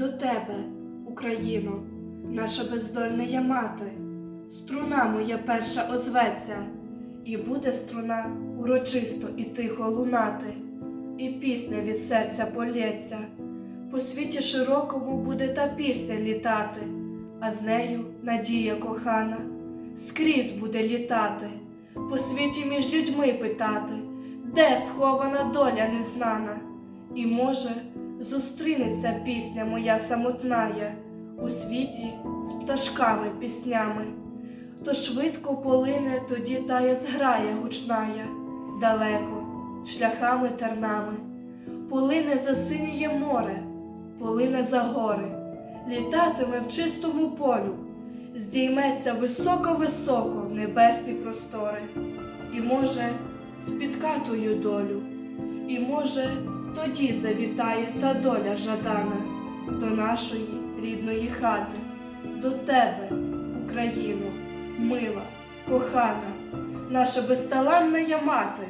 до тебе, Україно, наша бездольна я мати, струна моя перша озветься, і буде струна урочисто і тихо лунати, і пісня від серця полється. По світі широкому буде та пісня літати, а з нею надія кохана скрізь буде літати, по світі між людьми питати, де схована доля незнана, і може зустрінеться пісня моя самотная у світі з пташками піснями, то швидко полине тоді тая зграя гучная, далеко, шляхами тернами, полине за синіє море, полине за гори, літатиме в чистому полю, здійметься високо-високо в небесні простори, і може спітка тую долю, і може тоді завітає та доля жадана до нашої рідної хати, до тебе, Україно, мила, кохана, наша безталанна я мати.